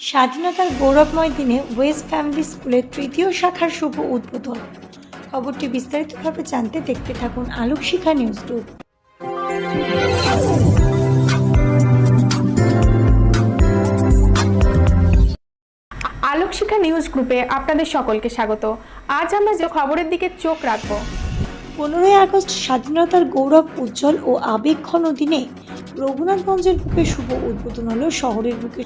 স্বাধীনতার গৌরবময় দিনে ওয়েস্ট ফ্যামিলি স্কুলের তৃতীয় শাখার শুভ উদ্বোধন। খবরটি বিস্তারিতভাবে জানতে দেখতে থাকুন Alok Shikha news group Alokshikha news গ্রুপে আপনাদের সকলকে স্বাগত। আজ আমরা যে খবরের দিকে চোখ রাখব পনেরোই আগস্ট স্বাধীনতার গৌরব, উজ্জ্বল ও আবেগঘন দিনে রঘুনাথগঞ্জের বুকে শুভ উদ্বোধন হলো শহরের বুকে।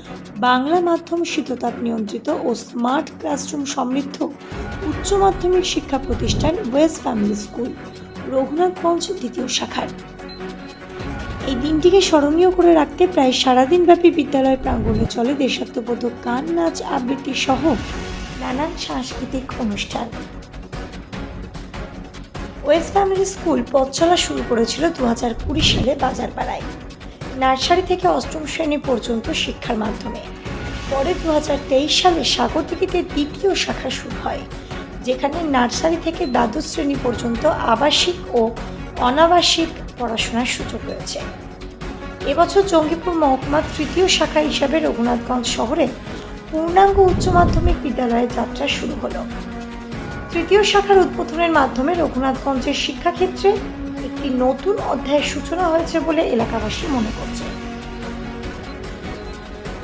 বাংলা মাধ্যম শীততাপ নিয়ন্ত্রিত ও স্মার্ট ক্লাসরুম সমৃদ্ধ উচ্চ মাধ্যমিক শিক্ষা প্রতিষ্ঠান ওয়েস্ট ফ্যামিলি স্কুল, রঘুনাথগঞ্জ দ্বিতীয় শাখার। এই দিনটিকে স্মরণীয় করে রাখতে প্রায় সারাদিন ব্যাপী বিদ্যালয় প্রাঙ্গণে চলে দেশাত্মবোধক গান, নাচ, আবৃত্তি সহ নানান সাংস্কৃতিক অনুষ্ঠান। ওয়েস্ট ফ্যামিলি স্কুল পথ চলা শুরু করেছিল দু হাজার কুড়ি সালে বাজারপাড়ায়, নার্সারি থেকে অষ্টম শ্রেণি পর্যন্ত শিক্ষার মাধ্যমে। পরে দু হাজার তেইশ সালে স্বাগতিকীতে দ্বিতীয় শাখা শুরু হয়, যেখানে নার্সারি থেকে দ্বাদশ শ্রেণি পর্যন্ত আবাসিক ও অনাবাসিক পড়াশোনার সুযোগ রয়েছে। এবছর জঙ্গিপুর মহকুমার তৃতীয় শাখা হিসাবে রঘুনাথগঞ্জ শহরে পূর্ণাঙ্গ উচ্চ মাধ্যমিক বিদ্যালয়ের যাত্রা শুরু হলো। তৃতীয় শাখার উদ্বোধনের মাধ্যমে রঘুনাথগঞ্জের শিক্ষাক্ষেত্রে একটি নতুন অধ্যায়ের সূচনা হয়েছে বলে এলাকাবাসী মনে করছে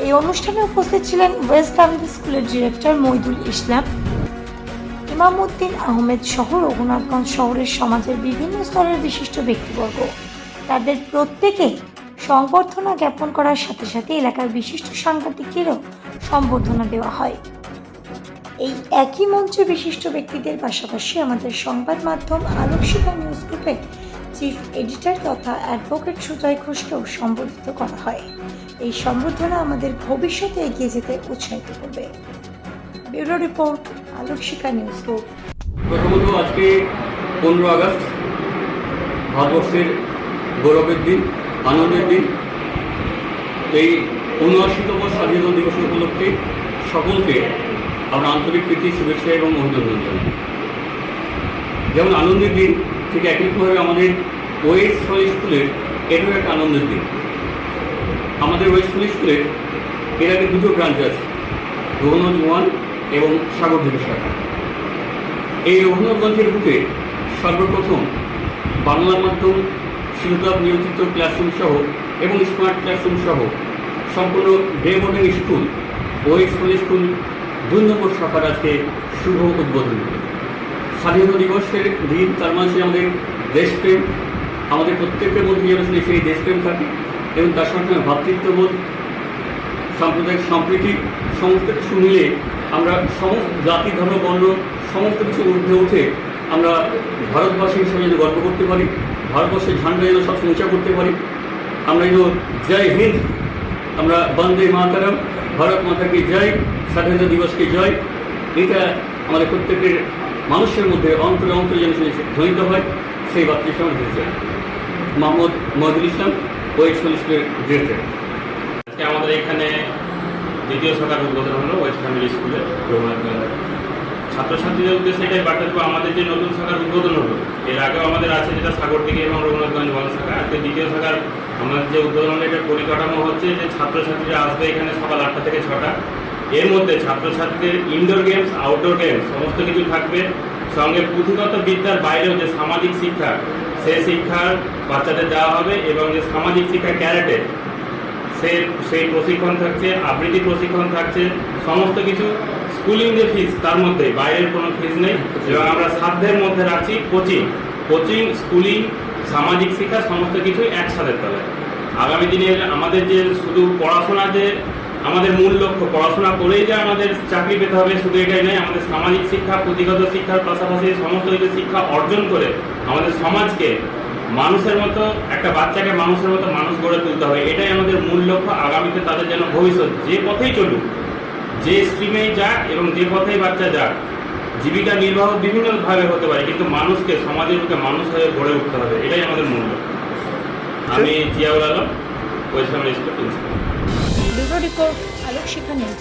এই অনুষ্ঠানে উপস্থিত ছিলেন ওয়েস্ট ফ্যামিলি স্কুলের ডিরেক্টর মইদুল ইসলাম, ইমামউদ্দিন আহমেদ সহ রঘুনাথগঞ্জ শহরের সমাজের বিভিন্ন স্তরের বিশিষ্ট ব্যক্তিবর্গ। তাদের প্রত্যেকে সংবর্ধনা জ্ঞাপন করার সাথে সাথে এলাকার বিশিষ্ট সাংবাদিকদেরও সম্বর্ধনা দেওয়া হয়। এই একই মঞ্চে বিশিষ্ট ব্যক্তিদের পাশাপাশি আমাদের সংবাদ মাধ্যম আলোকশিকা নিউজ গ্রুপের চিফ এডিটর তথা অ্যাডভোকেট সুজয় ঘোষকেও সম্বোধিত করা হয়। এই সম্বর্ধনা আমাদের ভবিষ্যতে এগিয়ে যেতে উৎসাহিত করবে। ব্যুরো রিপোর্ট আলোকশিকা নিউজ গ্রুপ। প্রথমত আজকে পনেরো আগস্ট, ভারতবর্ষের গৌরবের দিন, আনন্দের দিন। এই উনআশিতম স্বাধীনতা দিবস উপলক্ষে সকলকে আমরা আন্তরিক প্রীতি, শুভেচ্ছা এবং অভিনন্দন। জানাই যেমন আনন্দের দিন, ঠিক একইভাবে আমাদের ওয়েস্ট ফল স্কুলের এটাও একটা আনন্দের দিন। আমাদের ওয়েস্ট ফল স্কুলের এর আগে দুটো ব্রাঞ্চ আছে রঘুনাথ ওয়ান এবং সাগর সাগরদ্বীপ শাখা। এই রঘুনাথগঞ্জের বুকে সর্বপ্রথম বাংলা মাধ্যম শিশুতাপ নিয়ন্ত্রিত ক্লাসরুম সহ এবং স্মার্ট ক্লাসরুম সহ সম্পূর্ণ ডে বোর্ডিং স্কুল ওই স্কুল স্কুল দুই নম্বর শাখার আজকে শুভ উদ্বোধন। স্বাধীনতা দিবসের দিন, তার মাঝে আমাদের দেশপ্রেম। আমাদের প্রত্যেকের মধ্যে যেন সেই দেশপ্রেম থাকে এবং তার সঙ্গে ভ্রাতৃত্ববোধ সাম্প্রদায়িক সম্প্রীতি, সমস্ত কিছু মিলে আমরা সমস্ত জাতি, ধর্ম, বর্ণ, সমস্ত কিছু ঊর্ধ্বে উঠে আমরা ভারতবাসী হিসেবে যেন গর্ব করতে পারি, ভারতবর্ষের ঝান্ডা যেন সবসময় উঁচা করতে পারি। আমরা যেন জয় হিন্দ আমরা বন্দে মাতারাম, ভারত মাতাকে জয়, স্বাধীনতা দিবসকে জয়, এটা আমাদের প্রত্যেকের মানুষের মধ্যে অন্তরে অন্তরে যেন ধ্বনিত হয়, সেই বার্তা সমাজ দিতে চাই। মোহাম্মদ মহিদুল ইসলাম, ওয়েস্ট স্কুলের ডিরেক্টর। আজকে আমাদের এখানে দ্বিতীয় শাখার উদ্বোধন হলো ওয়েস্ট ফ্যামিলি স্কুলে রঘুনাথগঞ্জে ছাত্রছাত্রীদের উদ্দেশ্যে এটাই বার্তা দেবো আমাদের যে নতুন শাখার উদ্বোধন হলো এর আগেও আমাদের আছে যেটা সাগর সাগরদিঘি এবং রঘুনাথগঞ্জ ওয়ান শাখা। আজকে দ্বিতীয় শাখার আমাদের যে উদ্বোধন হলো এটার পরিকাঠামো হচ্ছে যে ছাত্রছাত্রীরা আসবে এখানে সকাল আটটা থেকে ছটা। এর মধ্যে ছাত্রছাত্রীদের ইনডোর গেমস আউটডোর গেমস সমস্ত কিছু থাকবে। সঙ্গে পুঁথিগত বিদ্যার বাইরেও যে সামাজিক শিক্ষা সেই শিক্ষার বাচ্চাদের দেওয়া হবে এবং যে সামাজিক শিক্ষা, ক্যারেটে সে, সেই প্রশিক্ষণ থাকছে, আবৃত্তি প্রশিক্ষণ থাকছে, সমস্ত কিছু স্কুলিং যে ফিস তার মধ্যে বাইরের কোনো ফিস নেই। এবং আমরা সাধ্যের মধ্যে রাখছি কোচিং কোচিং স্কুলিং সামাজিক শিক্ষা, সমস্ত কিছু একসাথে তলায় আগামী দিনে আমাদের যে শুধু পড়াশোনা যে আমাদের মূল লক্ষ্য, পড়াশোনা করেই যে আমাদের চাকরি পেতে হবে, শুধু এটাই নয়, আমাদের সামাজিক শিক্ষা, পুঁথিগত শিক্ষার পাশাপাশি সমস্ত কিছু শিক্ষা অর্জন করে আমাদের সমাজকে মানুষের মতো, একটা বাচ্চাকে মানুষের মতো মানুষ গড়ে তুলতে হবে, এটাই আমাদের মূল লক্ষ্য। আগামীতে তাদের যেন ভবিষ্যৎ যে পথেই চলুক, যে স্ট্রিমেই যাক এবং যে পথেই বাচ্চা যাক, জীবিকা নির্বাহ বিভিন্নভাবে হতে পারে, কিন্তু মানুষকে, সমাজের বুকে মানুষ হয়ে গড়ে উঠতে হবে, এটাই আমাদের মূল লক্ষ্য। আমি Ziaul Alam west school principal. Report news